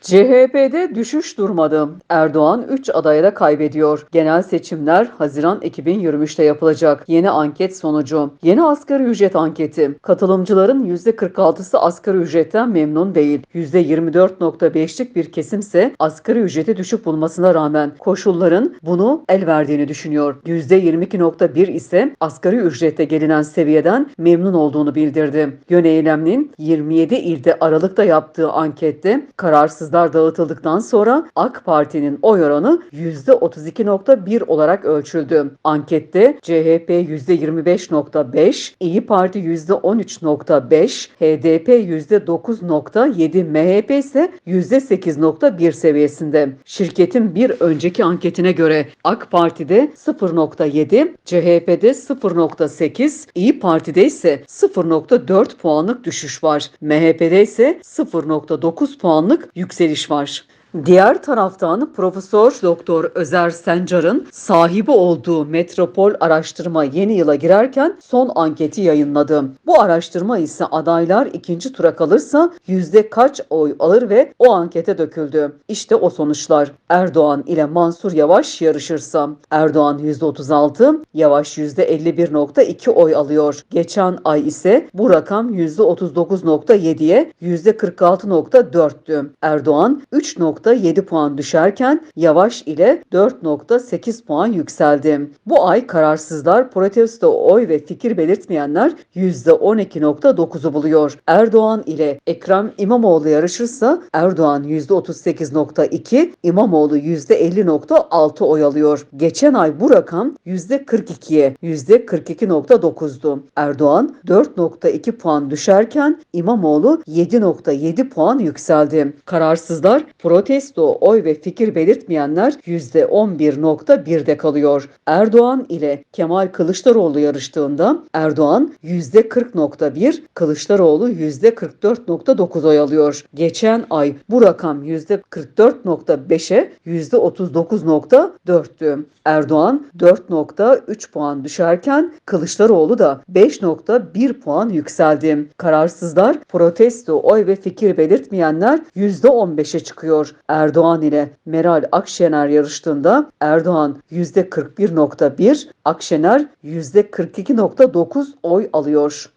CHP'de düşüş durmadı. Erdoğan 3 adaya da kaybediyor. Genel seçimler Haziran 2023'te yapılacak. Yeni anket sonucu. Yeni asgari ücret anketi. Katılımcıların %46'sı asgari ücretten memnun değil. %24.5'lik bir kesimse asgari ücreti düşük bulmasına rağmen koşulların bunu el verdiğini düşünüyor. %22.1 ise asgari ücrette gelinen seviyeden memnun olduğunu bildirdi. Yöneylem'in 27 ilde Aralık'ta yaptığı ankette kararsızlar dağıtıldıktan sonra AK Parti'nin oy oranı %32.1 olarak ölçüldü. Ankette CHP %25.5, İyi Parti %13.5, HDP %9.7, MHP ise %8.1 seviyesinde. Şirketin bir önceki anketine göre AK Parti'de 0.7, CHP'de 0.8, İyi Parti'de ise 0.4 puanlık düşüş var. MHP'de ise 0.9 puanlık yükseliş var. Diğer taraftan Profesör Doktor Özer Sencar'ın sahibi olduğu Metropol Araştırma yeni yıla girerken son anketi yayınladı. Bu araştırma ise adaylar ikinci tura kalırsa yüzde kaç oy alır ve o ankete döküldü. İşte o sonuçlar. Erdoğan ile Mansur Yavaş yarışırsa Erdoğan %36, Yavaş %51.2 oy alıyor. Geçen ay ise bu rakam %39.7'ye %46.4'tü. Erdoğan 3.7 puan düşerken Yavaş ile 4.8 puan yükseldi. Bu ay kararsızlar, protesto oy ve fikir belirtmeyenler %12.9'u buluyor. Erdoğan ile Ekrem İmamoğlu yarışırsa Erdoğan %38.2, İmamoğlu %50.6 oy alıyor. Geçen ay bu rakam %42'ye %42.9'du. Erdoğan 4.2 puan düşerken İmamoğlu 7.7 puan yükseldi. Kararsızlar, protesto oy ve fikir belirtmeyenler %11.1'de kalıyor. Erdoğan ile Kemal Kılıçdaroğlu yarıştığında Erdoğan %40.1, Kılıçdaroğlu %44.9 oy alıyor. Geçen ay bu rakam %44.5'e %39.4'tü. Erdoğan 4.3 puan düşerken Kılıçdaroğlu da 5.1 puan yükseldi. Kararsızlar, protesto oy ve fikir belirtmeyenler %15'e çıkıyor. Erdoğan ile Meral Akşener yarıştığında Erdoğan %41.1, Akşener %42.9 oy alıyor.